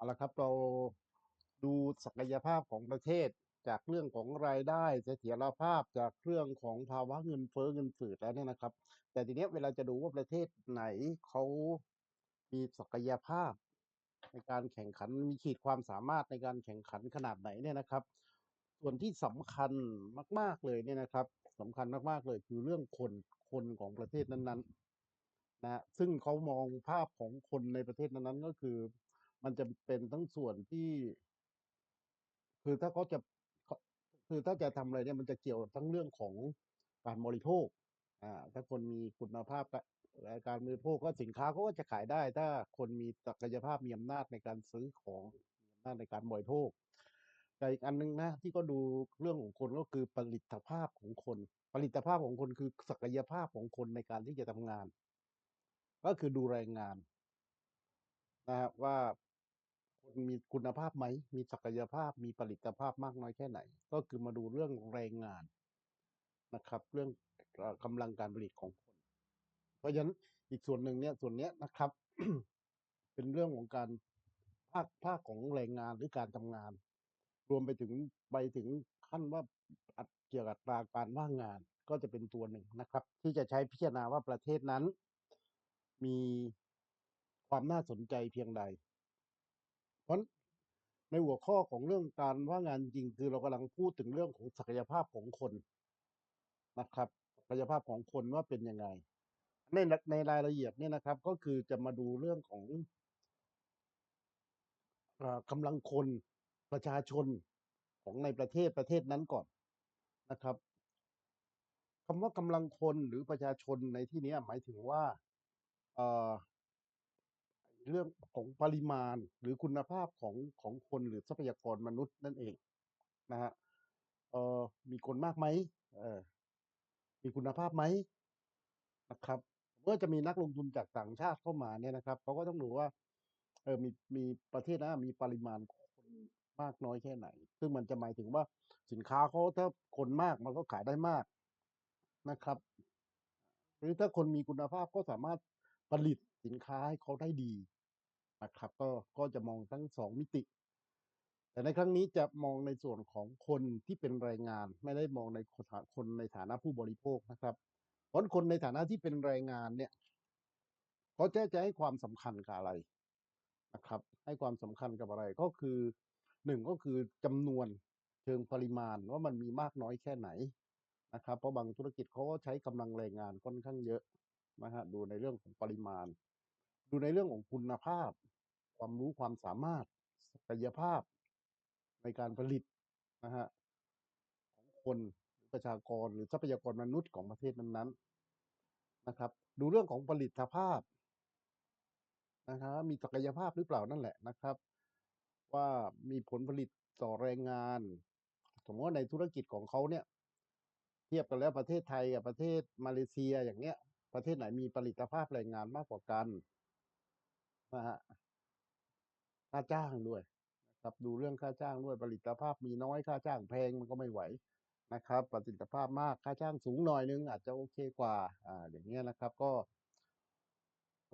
เอาละครับเราดูศักยภาพของประเทศจากเรื่องของรายได้เสถียรภาพจากเรื่องของภาวะเงินเฟ้อเงินฝืดแล้วเนี่ยนะครับ แต่ทีเนี้ยเวลาจะดูว่าประเทศไหนเขามีศักยภาพ ในการแข่งขันมีขีดความสามารถในการแข่งขันขนาดไหนเนี่ยนะครับ ส่วนที่สำคัญมาก ๆเลยเนี่ยนะครับสำคัญมากๆเลยคือเรื่องคนคนของประเทศนั้นๆนะซึ่งเขามองภาพของคนในประเทศนั้นๆก็คือ มันจะเป็นทั้งส่วนที่ คือถ้าเขาจะคือถ้าจะทำอะไรเนี่ยมันจะเกี่ยวทั้งเรื่องของการบริโภค อ่า ถ้าคนมีคุณภาพกะและการบริโภคก็สินค้าเขาก็จะขายได้ ถ้าคนมีศักยภาพมีอำนาจในการซื้อของมีอำนาจในการบริโภคแต่อีกอันหนึงนะที่ก็ดูเรื่องของคนก็คือผลิตภาพของคน ผลิตภาพของคนคือศักยภาพของคนในการที่จะทำงาน ก็คือดูแรงงานนะครับว่า คนมีคุณภาพไหม มีศักยภาพ มีผลิตภาพมากน้อยแค่ไหน ก็คือมาดูเรื่องแรงงานนะครับ เรื่องเอ่อกำลังการผลิตของคน เพราะฉะนั้นอีกส่วนหนึ่งเนี่ยส่วนเนี้ยนะครับ เป็นเรื่องของการภาคภาคของแรงงานหรือการทำงาน รวมไปถึงไปถึงขั้นว่าเกี่ยวกับตราการว่างงานก็จะเป็นตัวหนึ่งนะครับ ที่จะใช้พิจารณาว่าประเทศนั้น มีความน่าสนใจเพียงใด ราะในหัวข้อของเรื่องการว่างงานจริงคือเรากำลังพูดถึงเรื่องของศักยภาพของคนนะครับศักยภาพของคนว่าเป็นยังไง ในในรายละเอียดเนี่ยนะครับ ก็คือจะมาดูเรื่องของอ่อกำลังคนประชาชนของในประเทศประเทศนั้นก่อนนะครับคำว่ากำลังคนหรือประชาชนในที่นี้หมายถึงว่า เรื่องของปริมาณหรือคุณภาพของของคนหรือทรัพยากรมนุษย์นั่นเองนะฮะเออมีคนมากไหมเออมีคุณภาพไหมนะครับ เมื่อจะมีนักลงทุนจากต่างชาติเข้ามาเนี่ยนะครับเขาก็ต้องดูว่าเออมีมีประเทศนั้นมีปริมาณคนมากน้อยแค่ไหน ซึ่งมันจะหมายถึงว่าสินค้าเขาถ้าคนมากมันก็ขายได้มากนะครับ หรือถ้าคนมีคุณภาพก็สามารถผลิตสินค้าให้เขาได้ดี นะครับก็ก็จะมองทั้งสองมิติ แต่ในครั้งนี้จะมองในส่วนของคนที่เป็นแรงงาน ไม่ได้มองในคนในฐานะผู้บริโภคนะครับ เพราะคนในฐานะที่เป็นแรงงานเนี่ยเขาจะจะให้ความสำคัญกับอะไรนะครับ ให้ความสำคัญกับอะไรก็คือหนึ่งก็คือจำนวนเชิงปริมาณว่ามันมีมากน้อยแค่ไหนนะครับ เพราะบางธุรกิจเขาก็ใช้กำลังแรงงานค่อนข้างเยอะนะฮะดูในเรื่องของปริมาณ ดูในเรื่องของคุณภาพ ความรู้ความสามารถศักยภาพในการผลิตนะฮะของคนหรือประชากรหรือทรัพยากรมนุษย์ของประเทศนั้นๆนะครับ ดูเรื่องของผลิตภาพนะครับมีศักยภาพหรือเปล่านั่นแหละนะครับ ว่ามีผลผลิตต่อแรงงาน สมมติว่าในธุรกิจของเขาเนี่ย เทียบกันแล้วประเทศไทยกับประเทศมาเลเซียอย่างเนี้ย ประเทศไหนมีผลิตภาพแรงงานมากกว่ากันนะฮะ ค่าจ้างด้วยนะครับดูเรื่องค่าจ้างด้วยผลิตภาพมีน้อยค่าจ้างแพงมันก็ไม่ไหวนะครับผลิตภาพมากค่าจ้างสูงหน่อยนึงอาจจะโอเคกว่าอ่าอย่างเงี้ยนะครับก็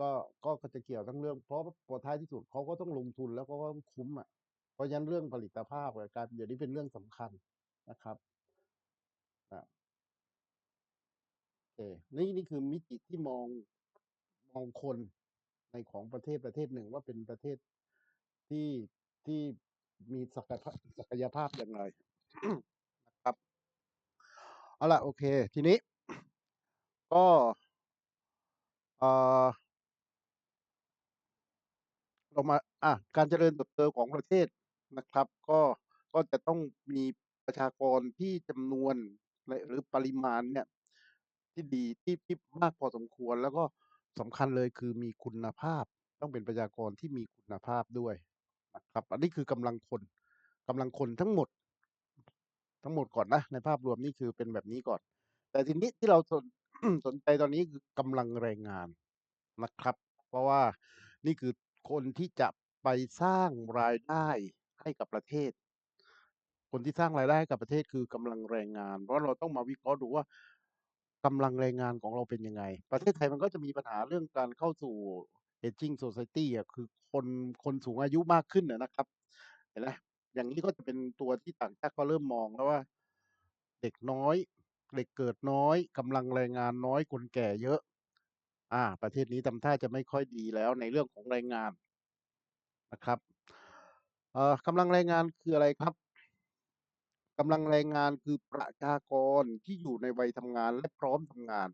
ก็ก็จะเกี่ยวทั้งเรื่องเพราะพอท้ายที่สุดเขาก็ต้องลงทุนแล้วก็ต้องคุ้มอะเพราะฉะนั้นเรื่องผลิตภาพกับการเดี๋ยวนี้เป็นเรื่องสำคัญนะครับโอเคนี่นี่คือมิติที่มองมองคนในของประเทศประเทศหนึ่งว่าเป็นประเทศ ที่ที่มีศักยภาพศักยภาพอย่างไรนะครับเอาล่ะโอเค ทีนี้ ก็เออเรามาอะการเจริญเติบโตของประเทศนะครับ ก็ก็จะต้องมีประชากรที่จำนวนหรือปริมาณเนี่ย ที่ดีที่ที่มากพอสมควร แล้วก็สำคัญเลยคือมีคุณภาพ ต้องเป็นประชากรที่มีคุณภาพด้วย นะครับ อันนี้คือกำลังคนกำลังคนทั้งหมด ทั้งหมดก่อนนะ ในภาพรวมนี่คือเป็นแบบนี้ก่อน แต่ทีนี้ที่เราสนสนใจตอนนี้คือกำลังแรงงานนะครับ เพราะว่านี่คือคนที่จะไปสร้างรายได้ให้กับประเทศ คนที่สร้างรายได้ให้กับประเทศคือกำลังแรงงาน เพราะเราต้องมาวิเคราะห์ดูว่ากำลังแรงงานของเราเป็นยังไง ประเทศไทยมันก็จะมีปัญหาเรื่องการเข้าสู่ Aging Society อะคือคนคนสูงอายุมากขึ้นอะนะครับ เห็นไหมอย่างนี้ก็จะเป็นตัวที่ต่างชาติเขาเริ่มมองแล้วว่า เด็กน้อย เด็กเกิดน้อยกำลังแรงงานน้อยคนแก่เยอะ อ่า ประเทศนี้ทำท่าจะไม่ค่อยดีแล้วในเรื่องของแรงงานนะครับเอ่อกำลังแรงงานคืออะไรครับ?กำลังแรงงานคือประชากรที่อยู่ในวัยทำงานและพร้อมทำงาน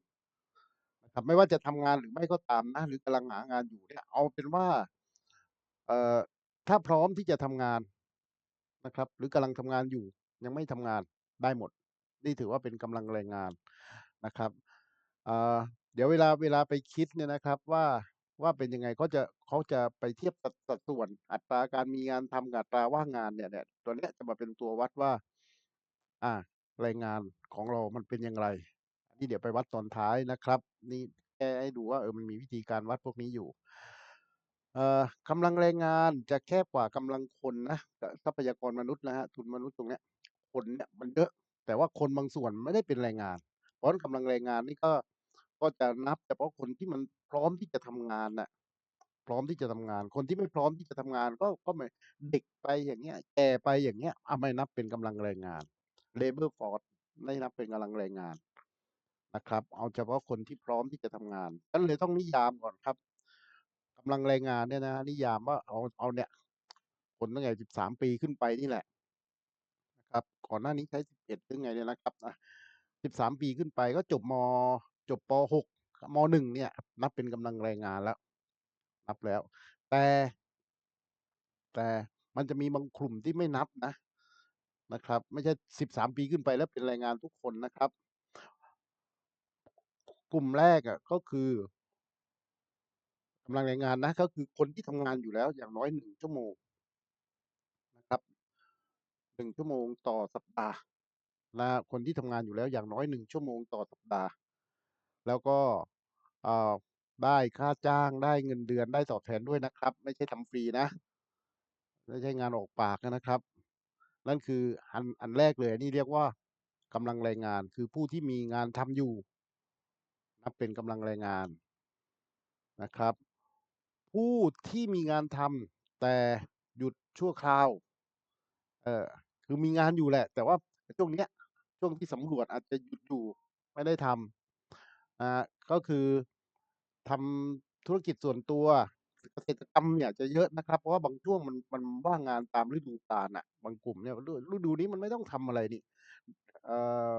นะครับ ไม่ว่าจะทำงานหรือไม่ก็ตามนะ หรือกำลังหางานอยู่เนี่ย เอาเป็นว่า เอ่อ ถ้าพร้อมที่จะทำงานนะครับ หรือกำลังทำงานอยู่ ยังไม่ทำงานได้หมด นี่ถือว่าเป็นกำลังแรงงานนะครับอ่าเดี๋ยวเวลาเวลาไปคิดเนี่ยนะครับว่าว่าเป็นยังไงเขาจะเขาจะไปเทียบสัดสัดส่วนอัตราการมีงานทำกับอัตราว่างงานเนี่ยเนี่ยตัวเนี้ยจะมาเป็นตัววัดว่า อ่าแรงงานของเรามันเป็นอย่างไร นี่เดี๋ยวไปวัดตอนท้ายนะครับ นี่แค่ให้ดูว่าเออมันมีวิธีการวัดพวกนี้อยู่เอ่อกำลังแรงงานจะแคบกว่ากำลังคนนะกทรัพยากรมนุษย์นะครับทุนมนุษย์ตรงเนี้ยคนเนี่ยมันเยอะแต่ว่าคนบางส่วนไม่ได้เป็นแรงงาน เพราะฉะนั้นกำลังแรงงานนี่ก็ก็จะนับเฉพาะคนที่มันพร้อมที่จะทำงานน่ะพร้อมที่จะทำงาน คนที่ไม่พร้อมที่จะทำงาน ก็ก็ไม่เด็กไปอย่างเงี้ยแก่ไปอย่างเงี้ยอาไม่นับเป็นกำลังแรงงาน Labor Force ไม่นับเป็นกำลังแรงงาน นะครับ เอาเฉพาะคนที่พร้อมที่จะทำงานก็เลยต้องนิยามก่อนครับกำลังแรงงานเนี่ยนะนิยามว่าเอาเอาเนี่ย คนตั้งแต่13ปีขึ้นไปนี่แหละนะครับ ก่อนหน้านี้ใช้11หรือไงเนี่ยนะครับอา13ปีขึ้นไปก็จบม.จบป.6ม.1เนี่ย นับเป็นกำลังแรงงานแล้ว นับแล้ว แต่ แต่มันจะมีบางกลุ่มที่ไม่นับนะนะครับ ไม่ใช่13ปีขึ้นไปแล้วเป็นแรงงานทุกคนนะครับ กลุ่มแรกอะก็คือกำลังแรงงานนะก็คือคนที่ทำงานอยู่แล้วอย่างน้อย1ชั่วโมงนะครับ1ชั่วโมงต่อสัปดาห์นะคนที่ทำงานอยู่แล้วอย่างน้อย1ชั่วโมงต่อสัปดาห์ แล้วก็อ่าได้ค่าจ้างได้เงินเดือนได้ตอบแทนด้วยนะครับ ไม่ใช่ทำฟรีนะไม่ใช่งานออกปากนะครับ นั่นคืออันอันแรกเลยนนี้เรียกว่ากำลังแรงงานคือผู้ที่มีงานทำอยู่ นับเป็นกำลังแรงงานนะครับ ผู้ที่มีงานทำแต่หยุดชั่วคราวเออคือมีงานอยู่แหละ แต่ว่าช่วงเนี้ยช่วงที่สำรวจอาจจะหยุดอยู่ไม่ได้ทำอ่าก็คือทำธุรกิจส่วนตัวเกษตรกรรมเนี่ยจะเยอะนะครับ เพราะว่าบางช่วงมันมันว่างงานตามฤดูกาลน่ะ บางกลุ่มเนี่ยฤดูนี้มันไม่ต้องทำอะไรนี่เอ่อ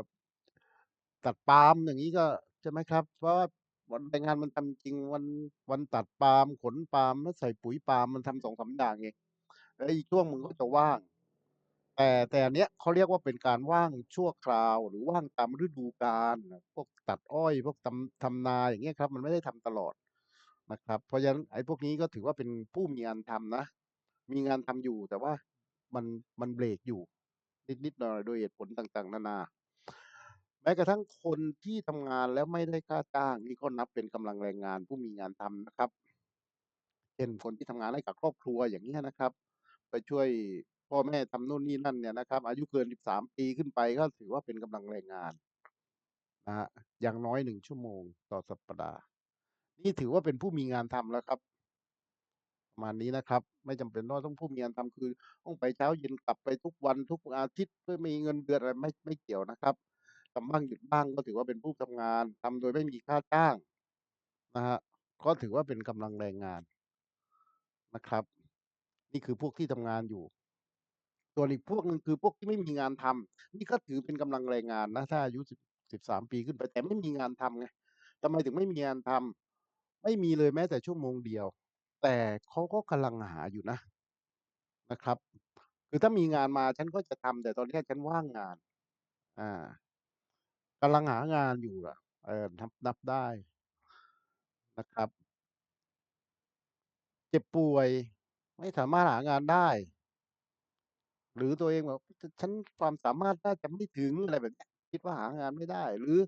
ตัดปาล์มอย่างงี้ก็ ใช่ไหมครับ เพราะว่าวันแรงงานมันทำจริงวันวันตัดปาล์มขนปาล์มแล้วใส่ปุ๋ยปาล์มมันทำ2-3อย่างเองแล้วอีกช่วงมันก็จะว่าง แต่แต่อันเนี้ยเขาเรียกว่าเป็นการว่างชั่วคราว หรือว่างตามฤดูกาลพวกตัดอ้อย พวกทำทำนาอย่างเงี้ยครับ มันไม่ได้ทำตลอดนะครับ เพราะฉะนั้นไอ้พวกนี้ก็ถือว่าเป็นผู้มีงานทำนะ มีงานทำอยู่แต่ว่ามันมันเบรกอยู่ นิดๆหน่อยๆโดยเหตุผลต่างๆ นานา แม้กระทั่งคนที่ทำงานแล้วไม่ได้ค่าจ้าง นี่ก็นับเป็นกำลังแรงงานผู้มีงานทำนะครับ เช่นคนที่ทำงานให้กับครอบครัวอย่างเงี้ยนะครับ ไปช่วยพ่อแม่ทำนู่นนี่นั่นเนี่ยนะครับ อายุเกิน 13 ปีขึ้นไปก็ถือว่าเป็นกำลังแรงงานนะอย่างน้อย1ชั่วโมงต่อสัปดาห์ นี่ถือว่าเป็นผู้มีงานทำแล้วครับ ประมาณนี้นะครับ ไม่จำเป็นว่าต้องผู้มีงานทำคือต้องไปเช้าเย็นกลับไปทุกวันทุกอาทิตย์เพื่อมีเงินเดือนอะไรไม่ไม่เกี่ยวนะครับ ทำบ้างหยุดบ้างก็ถือว่าเป็นผู้ทำงาน ทำโดยไม่มีค่าจ้างนะครับก็ถือว่าเป็นกำลังแรงงานนะครับ นี่คือพวกที่ทำงานอยู่ส่วนอีกพวกหนึ่งคือพวกที่ไม่มีงานทำนี่ก็ถือเป็นกำลังแรงงานนะถ้าอายุ10 13ปีขึ้นไปแต่ไม่มีงานทำไงทำไมถึงไม่มีงานทำไม่มีเลยแม้แต่ชั่วโมงเดียว แต่เขาก็กำลังหาอยู่นะนะครับ คือถ้ามีงานมาฉันก็จะทำแต่ตอนนี้ฉันว่างงาน อ่า กำลังหางานอยู่อะเออ นับ นับได้ นะครับ เจ็บป่วย ไม่สามารถหางานได้ หรือตัวเองแบบ ฉ ฉันความสามารถน่าจะไม่ถึง อะไรแบบเนี้ย คิดว่าหางานไม่ได้ หรือ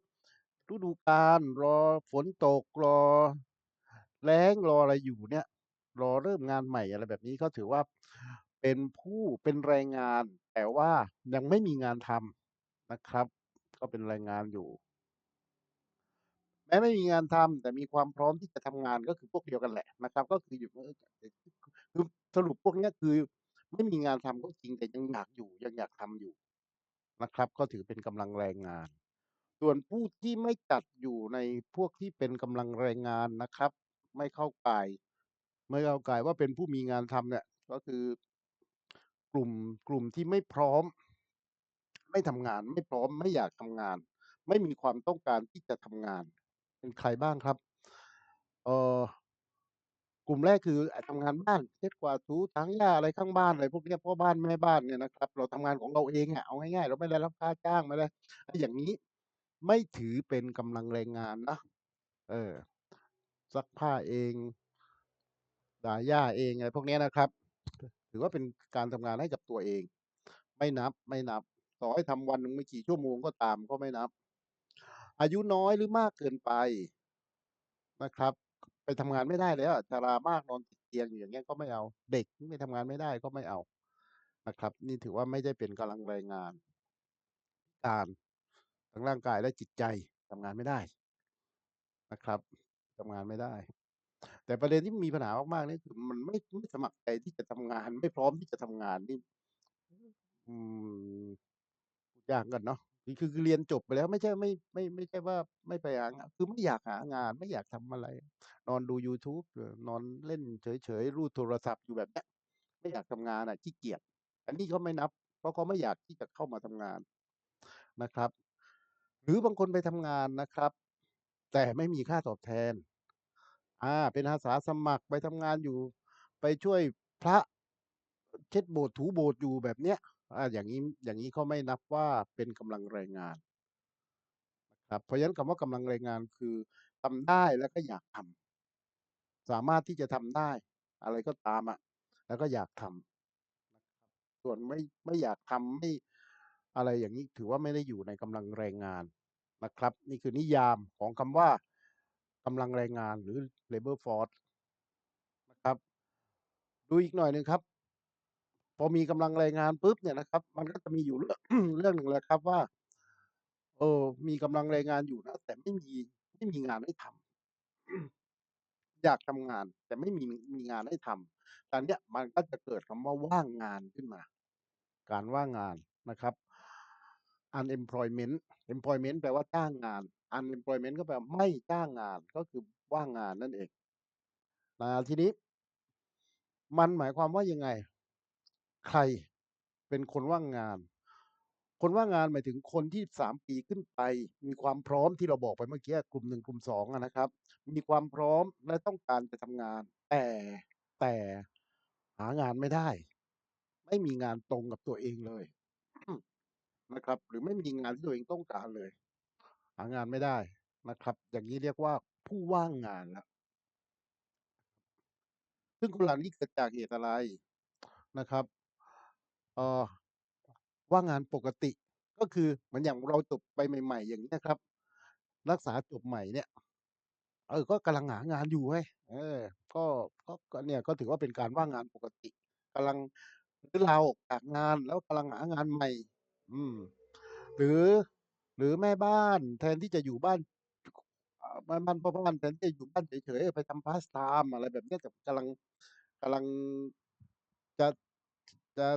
ฤดูกาล รอฝนตก รอแล้ง รออะไรอยู่เนี่ย รอเริ่มงานใหม่ อะไรแบบนี้ ก็ถือว่า เป็นผู้ เป็นแรงงาน แต่ว่ายังไม่มีงานทำนะครับ ก็เป็นแรงงานอยู่ แม้ไม่มีงานทำแต่มีความพร้อมที่จะทำงานก็คือพวกเดียวกันแหละนะครับ ก็คืออยู่คือสรุปพวกนี้คือ ไม่มีงานทำก็จริงแต่ยังอยากอยู่ยังอยากทำอยู่นะครับ ก็ถือเป็นกำลังแรงงาน ส่วนผู้ที่ไม่จัดอยู่ในพวกที่เป็นกำลังแรงงานนะครับ ไม่เข้าข่ายไม่เข้าข่ายว่าเป็นผู้มีงานทำเนี่ย ก็คือกลุ่มกลุ่มที่ไม่พร้อม ไม่ทำงาน ไม่พร้อม ไม่อยากทำงาน ไม่มีความต้องการที่จะทำงาน เป็นใครบ้างครับ เอ่อ กลุ่มแรกคืออ่าทำงานบ้านเช็ดกวาดถูถางหญ้าอะไรข้างบ้านอะไรพวกเนี้ยพ่อบ้านแม่บ้านเนี่ยนะครับ เราทำงานของเราเองอะเอาง่ายๆเราไม่ได้รับค่าจ้างไม่ได้ไอ้อย่างนี้ไม่ถือเป็นกำลังแรงงานนะ เออ ซักผ้าเองด่าหญ้าเองอะไรพวกเนี้ยนะครับ ถือว่าเป็นการทำงานให้กับตัวเอง ไม่นับไม่นับ ต่อให้ทำวันหนึ่งไม่กี่ชั่วโมงก็ตามก็ไม่นับ อายุน้อยหรือมากเกินไปนะครับ ไปทำงานไม่ได้แล้วอะชรามากนอนติดเตียงอยู่อย่างเงี้ยก็ไม่เอา เด็กที่ไปทำงานไม่ได้ก็ไม่เอานะครับ นี่ถือว่าไม่ได้เป็นกำลังแรงงาน การทั้งร่างกายและจิตใจทำงานไม่ได้นะครับทำงานไม่ได้ แต่ประเด็นที่มีปัญหามากๆนี่คือมันไม่ไม่สมัครใจที่จะทำงาน ไม่พร้อมที่จะทำงานนี่อืม พูดยากเหมือนกันเนาะ คือคือเรียนจบไปแล้วไม่ใช่ไม่ไม่ไม่ใช่ว่าไม่ไปหางาน คือไม่อยากหางาน ไม่อยากทำอะไร นอนดูยูทูบเออนอนเล่นเฉยๆ รูดโทรศัพท์อยู่แบบเนี้ย ไม่อยากทำงานอะขี้เกียจ อันนี้เขาไม่นับ เพราะเขาไม่อยากที่จะเข้ามาทำงานนะครับ หรือบางคนไปทำงานนะครับ แต่ไม่มีค่าตอบแทน อ่า เป็นอาสาสมัครไปทำงานอยู่ ไปช่วยพระเช็ดโบสถ์ถูโบสถ์อยู่แบบเนี้ย อ่าอย่างงี้อย่างงี้เขาไม่นับว่าเป็นกำลังแรงงานนะครับเพราะฉะนั้นคำว่ากำลังแรงงานคือทำได้แล้วก็อยากทำสามารถที่จะทำได้ อะไรก็ตามอะแล้วก็อยากทำนะครับส่วนไม่ไม่อยากทำไม่อะไรอย่างงี้ถือว่าไม่ได้อยู่ในกำลังแรงงานนะครับ นี่คือนิยามของคำว่ากำลังแรงงานหรือ Labor Force นะครับ ดูอีกหน่อยหนึ่งครับ พอมีกำลังแรงงานปุ๊บเนี่ยนะครับ มันก็จะมีอยู่เรื่องเรื่องหนึ่งแหละครับว่า เออ มีกำลังแรงงานอยู่นะแต่ไม่มีไม่มีงานให้ทำอยากทำงาน แต่ไม่มีมีงานให้ทำตอนเนี้ยมันก็จะเกิดคำว่าว่างงานขึ้นมา การว่างงานนะครับ unemployment employment แปลว่าจ้างงาน unemployment ก็แปลว่าไม่จ้างงานก็คือว่างงานนั่นเองอาทีนี้ มันหมายความว่ายังไง ใครเป็นคนว่างงาน คนว่างงานหมายถึงคนที่3ปีขึ้นไป มีความพร้อมที่เราบอกไปเมื่อกี้กลุ่ม1กลุ่ม2อะนะครับ มีความพร้อมและต้องการจะทำงาน แต่แต่หางานไม่ได้ ไม่มีงานตรงกับตัวเองเลยนะครับ หรือไม่มีงานที่ตัวเองต้องการเลย หางานไม่ได้นะครับ อย่างงี้เรียกว่าผู้ว่างงานแล้วซึ่งคนเหล่านี้เกิดจากเหตุอะไรนะครับ เอ่อ ว่างงานปกติ ก็คือเหมือนอย่างเราจบไปใหม่ ๆ อย่างเงี้ยครับ นักศึกษาจบใหม่เนี่ย เออ ก็กำลังหางานอยู่เว้ย เออ ก็ ก็ ก็เนี่ย ก็ถือว่าเป็นการว่างงานปกติ กำลังหรือลาออกจากงาน แล้วกำลังหางานใหม่ อืม หรือ หรือแม่บ้านแทนที่จะอยู่บ้าน อ่า แม่บ้านพ่อบ้านแทนที่จะอยู่บ้านเฉย ๆ ไปทำพาร์ตไทม์ อะไรแบบเนี้ย แต่กำลัง กำลัง จะ จะ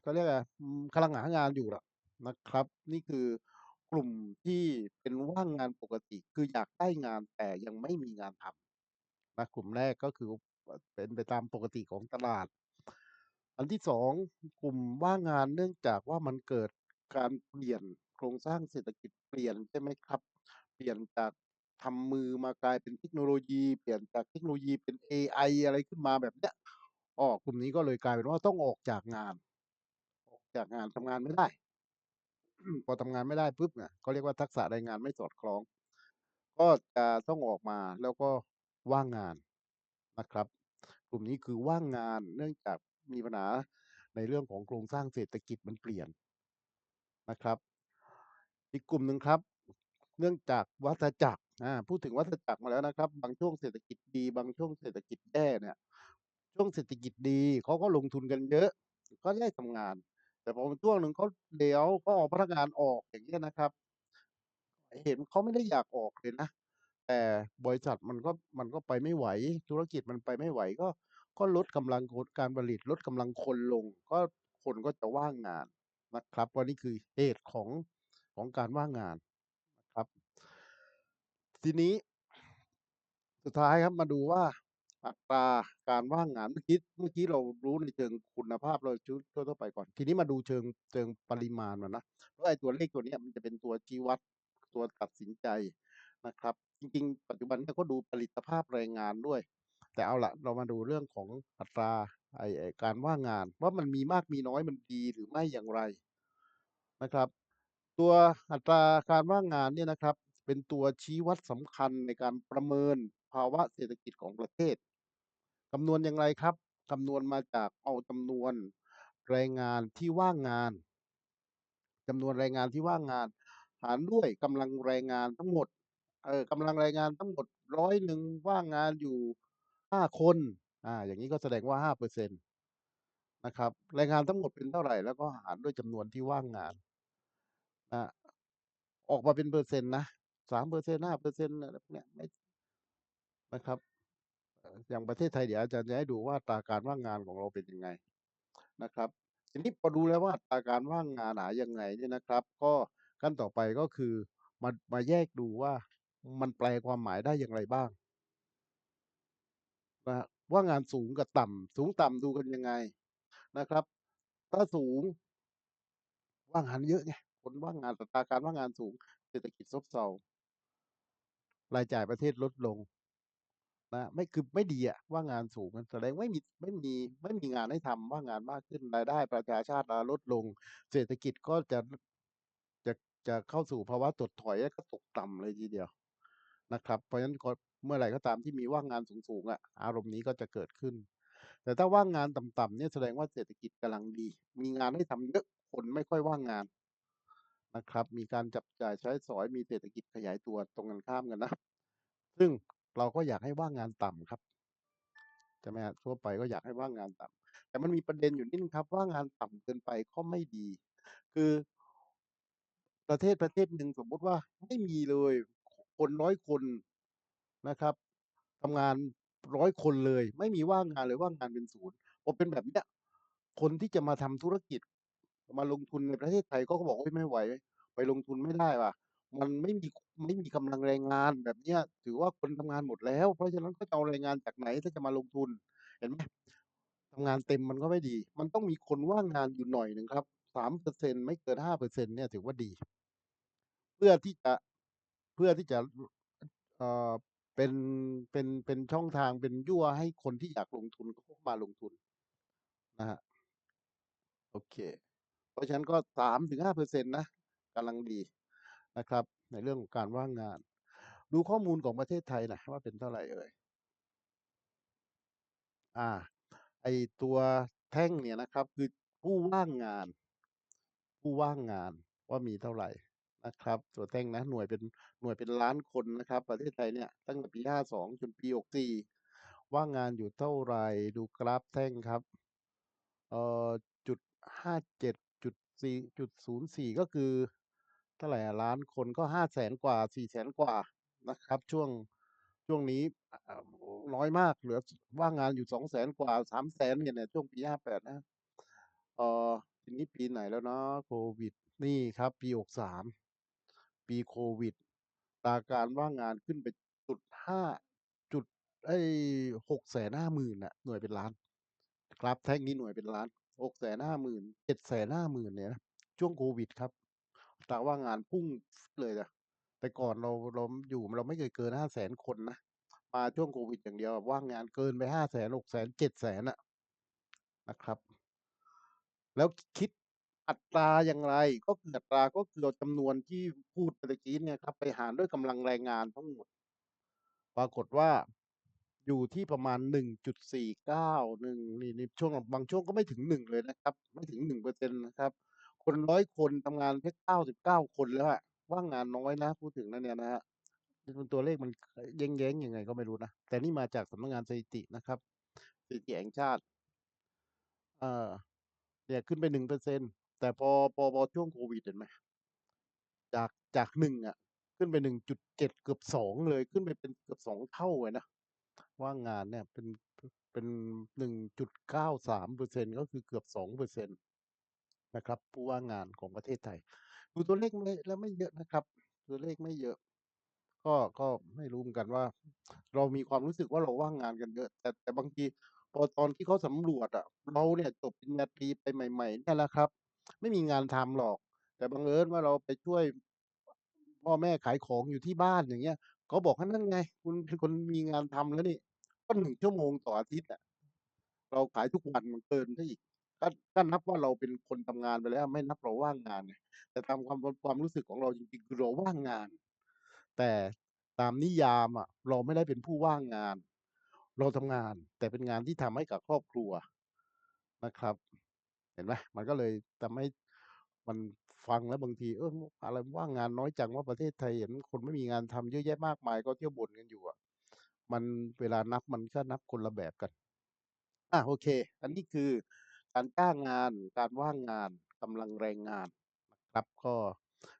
เขาเรียกอะไรกำลังหางานอยู่อะนะครับ นี่คือกลุ่มที่เป็นว่างงานปกติ คืออยากได้งานแต่ยังไม่มีงานทำนะกลุ่มแรกก็คือเป็นไปตามปกติของตลาด อันที่2กลุ่มว่างงานเนื่องจากว่ามันเกิดการเปลี่ยนโครงสร้างเศรษฐกิจเปลี่ยนใช่ไหมครับ เปลี่ยนจากทำมือมากลายเป็นเทคโนโลยี เปลี่ยนจากเทคโนโลยีเป็นเอไออะไรขึ้นมาแบบเนี้ยออกลุ่มนี้ก็เลยกลายเป็นว่าต้องออกจากงาน จากงานทำงานไม่ได้ พอทำงานไม่ได้ปุ๊บเนี่ยเขาเรียกว่าทักษะแรงงานไม่สอดคล้อง ก็จะต้องออกมาแล้วก็ว่างงานนะครับ กลุ่มนี้คือว่างงานเนื่องจากมีปัญหาในเรื่องของโครงสร้างเศรษฐกิจมันเปลี่ยนนะครับ อีกกลุ่มหนึ่งครับ เนื่องจากวัฏจักรอ่าพูดถึงวัฏจักรมาแล้วนะครับ บางช่วงเศรษฐกิจดีบางช่วงเศรษฐกิจแย่เนี่ย ช่วงเศรษฐกิจดีเขาก็ลงทุนกันเยอะ ก็ได้ทำงาน แต่พอช่วงหนึ่งเขาเหลวเขาเอาพนักงานออกอย่างเงี้ยนะครับ เห็นเขาไม่ได้อยากออกเลยนะ แต่บริษัทมันก็มันก็ไปไม่ไหว ธุรกิจมันไปไม่ไหวก็ก็ลดกำลังคนการผลิตลดกำลังคนลง ก็คนก็จะว่างงานนะครับว่านี่คือเหตุของของการว่างงานนะครับ ทีนี้สุดท้ายครับมาดูว่า อัตราการว่างงานเมื่อกี้เมื่อกี้เรารู้ในเชิงคุณภาพเราชุดทั่วๆไปก่อน ทีนี้มาดูเชิงเชิงปริมาณมันนะว่าะไอ้ตัวเลขตัวนี้มันจะเป็นตัวชี้วัดตัวตัดสินใจนะครับ จริงๆ ปัจจุบันเนี่ยก็ดูผลิตภาพแรงงานด้วย แต่เอาละเรามาดูเรื่องของอัตราไอ้ไอ้การว่างงาน ว่ามันมีมากมีน้อยมันดีหรือไม่อย่างไรนะครับ ตัวอัตราการว่างงานเนี่ยนะครับ เป็นตัวชี้วัดสำคัญในการประเมินภาวะเศรษฐกิจของประเทศ คำนวณอย่างไรครับคำนวณมาจากเอาจำนวนแรงงานที่ว่างงานจำนวนแรงงานที่ว่างงาน หารด้วยกำลังแรงงานทั้งหมดเออกำลังแรงงานทั้งหมด100ว่างงานอยู่5คนอ่าอย่างงี้ก็แสดงว่า5%นนะครับแรงงานทั้งหมดเป็นเท่าไหร่แล้วก็หารด้วยจำนวนที่ว่างงานอาออกมาเป็นเปอร์เซ็นต์นะ3% 5%อร์เซ็นต์ห้าเปอร์เซ็นต์อะไรพวกเนี้ยนะครับ อย่างประเทศไทยเดี๋ยวอาจารย์จะให้ดูว่าตาการว่างงานของเราเป็นยังไงนะครับ ทีนี้พอดูแล้วว่าตาการว่างงานหายังไงเนี่ยนะครับ ก็ขั้นต่อไปก็คือมามาแยกดูว่ามันแปลความหมายได้อย่างไรบ้างนะว่างงานสูงกับต่ำสูงต่ำดูกันยังไงนะครับ ถ้าสูง ว่างงานเยอะไงคนว่างงานตราการว่างงานสูง เศรษฐกิจซบเซารายจ่ายประเทศลดลง นะไม่คือไม่ดีอะว่างานสูงแสดงไม่มีไม่มีไม่มีงานให้ทำว่างานมากขึ้นรายได้ประชาชาติเราลดลง เศรษฐกิจก็จะจะจะเข้าสู่ภาวะถดถอยแล้วก็ตกต่ำเลยทีเดียวนะครับ เพราะฉะนั้นก็เมื่อไหร่ก็ตามที่มีว่างงานสูงๆอะอารมณ์นี้ก็จะเกิดขึ้น แต่ถ้าว่างงานต่ำๆเนี่ยแสดงว่าเศรษฐกิจกำลังดี มีงานให้ทำเยอะคนไม่ค่อยว่างงานนะครับ มีการจับจ่ายใช้สอยมีเศรษฐกิจขยายตัวตรงกันข้ามกันนะ ซึ่ง เราก็อยากให้ว่างงานต่ำครับใช่ไหมครับทั่วไปก็อยากให้ว่างงานต่ำแต่มันมีประเด็นอยู่นิดนึงครับ ว่างงานต่ำเกินไปก็ไม่ดี คือประเทศประเทศหนึ่งสมมุติว่าไม่มีเลยคน100คนนะครับทำงาน100คนเลย ไม่มีว่างงานเลยว่างงานเป็น0พอเป็นแบบเนี้ยคนที่จะมาทำธุรกิจ มาลงทุนในประเทศไทยก็บอก"โอ๊ยไม่ไหว ไปลงทุนไม่ได้ว่ะ มันไม่มี ไม่มีกำลังแรงงาน"แบบเนี้ยถือว่าคนทำงานหมดแล้ว เพราะฉะนั้นเขาจะเอาแรงงานจากไหน ถ้าจะมาลงทุน เห็นไหม ทำงานเต็มมันก็ไม่ดี มันต้องมีคนว่างงานอยู่หน่อยหนึ่งครับ 3%ไม่เกิน 5%เนี่ยถือว่าดี เพื่อที่จะ เพื่อที่จะ เอ่อ เป็น เป็น เป็นช่องทาง เป็นยั่วให้คนที่อยากลงทุนเขามาลงทุนนะครับ โอเค เพราะฉะนั้นก็ 3-5%นะ กำลังดี นะครับ ในเรื่องของการว่างงาน ดูข้อมูลของประเทศไทยน่อยว่าเป็นเท่าไหร่เอ่ย?อ่า ไอตัวแท่งเนี่ยนะครับ คือผู้ว่างงาน ผู้ว่างงานว่ามีเท่าไหร่นะครับตัวแท่งนะหน่วยเป็นหน่วยเป็นล้านคนนะครับ ประเทศไทยเนี่ยตั้งแต่ปี52จนปี64ว่างงานอยู่เท่าไหร่ดูกราฟแท่งครับเอ่อจุด57จุด4.04ก็คือ เท่าไรอะล้านคนก็500,000กว่า400,000กว่านะครับ ช่วงช่วงนี้น้อยมากเหลือว่างงานอยู่200,000กว่า300,000เนี่ยเนี่ยช่วงปี58นะเออทีนี้ปีไหนแล้วเนาะโควิดนี่ครับ ปี63ปีโควิดตาการว่างงานขึ้นไปจุด5จุดไอ้650,000อะหน่วยเป็นล้านกราฟแท่งนี้หน่วยเป็นล้าน650,000 750,000เนี่ยนะช่วงโควิดครับ ตราว่างงานพุ่งเลยอะแต่ก่อนเราเราอยู่เราไม่เคยเกิน500,000คนนะมาช่วงโควิดอย่างเดียวอะว่างงานเกินไป500,000 600,000 700,000อะนะครับ แล้วคคิดอัตราอย่างไร ก็คืออัตราก็คือเอาจำนวนที่พูดไปตะกี้เนี่ยครับ ไปหารด้วยกำลังแรงงานทั้งหมด ปรากฏว่าอยู่ที่ประมาณ 1.49 1นี่นี่ช่วงบางช่วงก็ไม่ถึง1เลยนะครับ ไม่ถึง1%นะครับ คน100คนทำงานแค่99คนแล้วอะว่างงานน้อยนะ พูดถึงแล้วเนี่ยนะครับคือตัวเลขมันแย้งๆยังไงก็ไม่รู้นะ แต่นี่มาจากสำนักงานสถิตินะครับสถิติแห่งชาติ เออเนี่ยขึ้นไปหนึ่งเปอร์เซ็นแต่พอพอพอช่วงโควิดเห็นไหมจากจาก1อะขึ้นไป1.7เจ็ดเกือบ2เลยขึ้นไปเป็นเกือบ2เท่าเลยนะว่างงานเนี่ยเป็นเป็น1.93%ก็คือเกือบ2%นต์ นะครับ ผู้ว่างงานของประเทศไทย ดูตัวเลขไม่แล้วไม่เยอะนะครับ ตัวเลขไม่เยอะ ก็ก็ไม่รู้เหมือนกันว่า เรามีความรู้สึกว่าเราว่างงานกันเยอะ แต่แต่บางทีพอตอนที่เขาสำรวจอะเราเนี่ยจบปริญญาตรีไปใหม่ๆเนี่ยแหละครับ ไม่มีงานทำหรอก แต่บังเอิญว่าเราไปช่วยพ่อแม่ขายของอยู่ที่บ้านอย่างเงี้ยเขาบอกว่า"นั่นไง คุณเป็นคนมีงานทำแล้วนี่"ก็1ชั่วโมงต่ออาทิตย์อะเราขายทุกวันมันเกินซะอีก ก็ ก็นับว่าเราเป็นคนทำงานไปแล้ว ไม่นับเราว่างงานไง แต่ตามความ ความ ความรู้สึกของเราจริง ๆ คือเราว่างงาน แต่ตามนิยามอะ เราไม่ได้เป็นผู้ว่างงาน เราทำงาน แต่เป็นงานที่ทำให้กับครอบครัวนะครับ เห็นไหม มันก็เลยทำให้ มันฟังแล้วบางที เออ อะไรว่างงานน้อยจังว่าประเทศไทยเห็นคนไม่มีงานทำเยอะแยะมากมาย ก็เที่ยวบ่นกันอยู่อะ มัน เวลานับมันก็นับคนละแบบกัน อา โอเค อันนี้คือ การจ้างงาน การว่างงาน กำลังแรงงานนะครับ ก็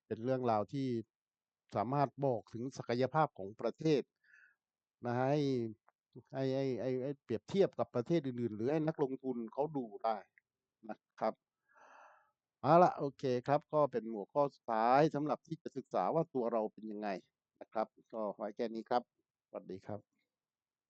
เป็นเรื่องราวที่สามารถบอกถึงศักยภาพของประเทศนะให้ให้ให้ให้ให้เปรียบเทียบกับประเทศอื่นๆ หรือให้นักลงทุนเขาดูได้นะครับเอาล่ะโอเคครับก็เป็นหัวข้อสุดท้ายสำหรับที่จะศึกษาว่าตัวเราเป็นยังไงนะครับ ก็ไว้แค่นี้ครับสวัสดีครับ